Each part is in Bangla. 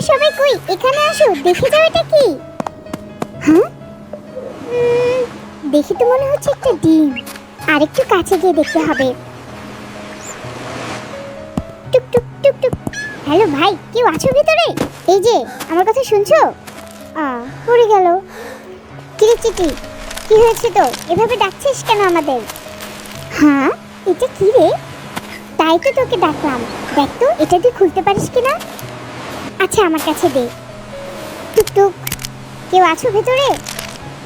তোমরা সবাই কই? এখানে আসো, দেখে যাও এটা কি? হ্যাঁ দেখি তো মনে হচ্ছে একটা ডিম। আর একটু কাছে গিয়ে দেখতে হবে। টুক টুক টুক টুক। হ্যালো ভাই, কেউ আছো ভিতরে? এই যে, আমার কথা শুনছো? আ, পড়ে গেল। কিরে চিটি কি হয়েছে তো এভাবে ডাকছিস কেন আমাদের? হ্যাঁ এটা কি রে? তাই তো তোকে ডাকলাম। দেখ তো, এটা তুই খুলতে পারিস কিনা? আচ্ছা আমার কাছে দে। টুক টুক। কেউ আছো ভেতরে?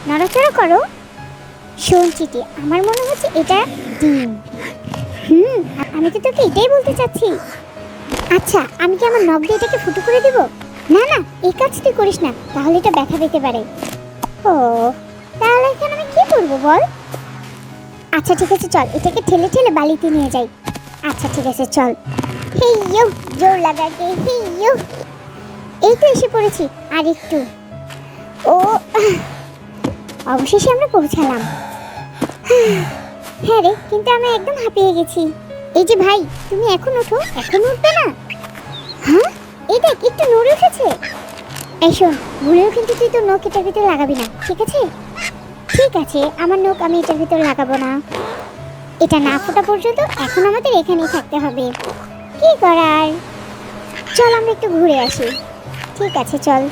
নড়াচড়া করো। শোন চিটি, আমার মনে হচ্ছে এটা ডিম। হুম, আমি তো তোকে এটাই বলতে চাচ্ছি। আচ্ছা আমি কি আমার নখ দিয়ে এটাকে ফুটো করে দেব? না না, এই কাজ তুই করিস না, তাহলে এটা ব্যথা দিতে পারে। ও, তাহলে এখন আমি কি করব বল? আচ্ছা ঠিক আছে, চল, এটাকে ঠেলে ঠেলে বালিতে নিয়ে যাই। আচ্ছা ঠিক আছে, চল। হেই ইউ, জোর লাগাকে, হেই ইউ। এই তো এসে পড়েছি, আর একটু। ও, অবশেষে আমরা পৌঁছালাম। হ্যাঁ রে, কিন্তু আমি একদম হাঁপিয়ে গেছি। এই যে ভাই, তুমি এখন ওঠো, এখন উঠবে না? হ্যাঁ? এই দেখ, একটু নড়ে উঠেছে। শোন, ভুলেও কিন্তু তুই তো নখ এটার ভিতরে লাগাবি না, ঠিক আছে? ঠিক আছে, আমার নখ আমি এটার ভিতরে লাগাবো না। এটা না ফোটা পর্যন্ত এখন আমাদের এখানেই থাকতে হবে। কি করার? চল আমরা একটু ঘুরে আসি। ঠিক আছে চল।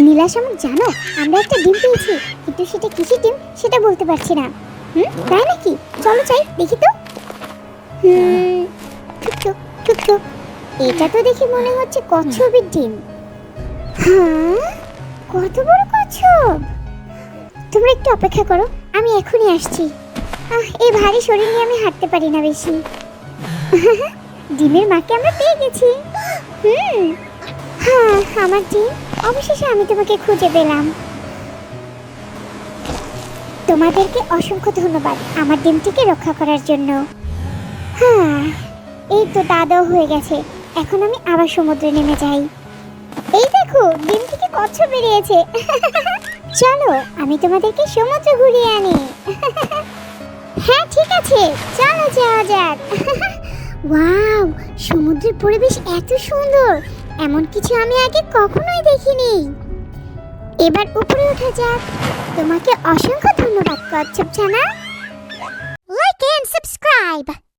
নীলাশ আমার জানো আমরা একটা ডিম পেয়েছি। কিন্তু সেটা কিসের ডিম সেটা বলতে পারছি না। হুম? তাই নাকি? চলো চাই দেখি তো। এটা তো দেখি মনে হচ্ছে কচ্ছপের ডিম। হ্যাঁ? কত বড় কচ্ছপ? তোমরা একটু অপেক্ষা করো আমি এখনই আসছি। আহ, এই ভারী শরীর নিয়ে আমি হাঁটতে পারি না বেশি। ডিমের মাকে আমরা পেয়ে গেছি। হুম। হ্যাঁ আমার ডিম। অবশেষে আমি তোমাকে খুঁজে পেলাম। তোমাদেরকে অসংখ্য ধন্যবাদ আমার ডিমটিকে রক্ষা করার জন্য। হ্যাঁ এই তো দাদাও হয়ে গেছে। এখন আমি আবার সমুদ্রে নেমে যাই। এই দেখো, ডিম থেকে কচ্ছপ বেরিয়েছে। চলো, আমি তোমাদেরকে সমুদ্র ঘুরিয়ে আনি। হ্যাঁ ঠিক আছে। চলো, যাওয়া যাক। ওয়াও, সমুদ্রের পরিবেশ এত সুন্দর। এমন কিছু আমি আগে কখনোই দেখিনি। এবার উপরে ওঠা যাক। তোমাকে অসংখ্য ধন্যবাদ, কচ্ছপ ছানা লাইক এন্ড সাবস্ক্রাইব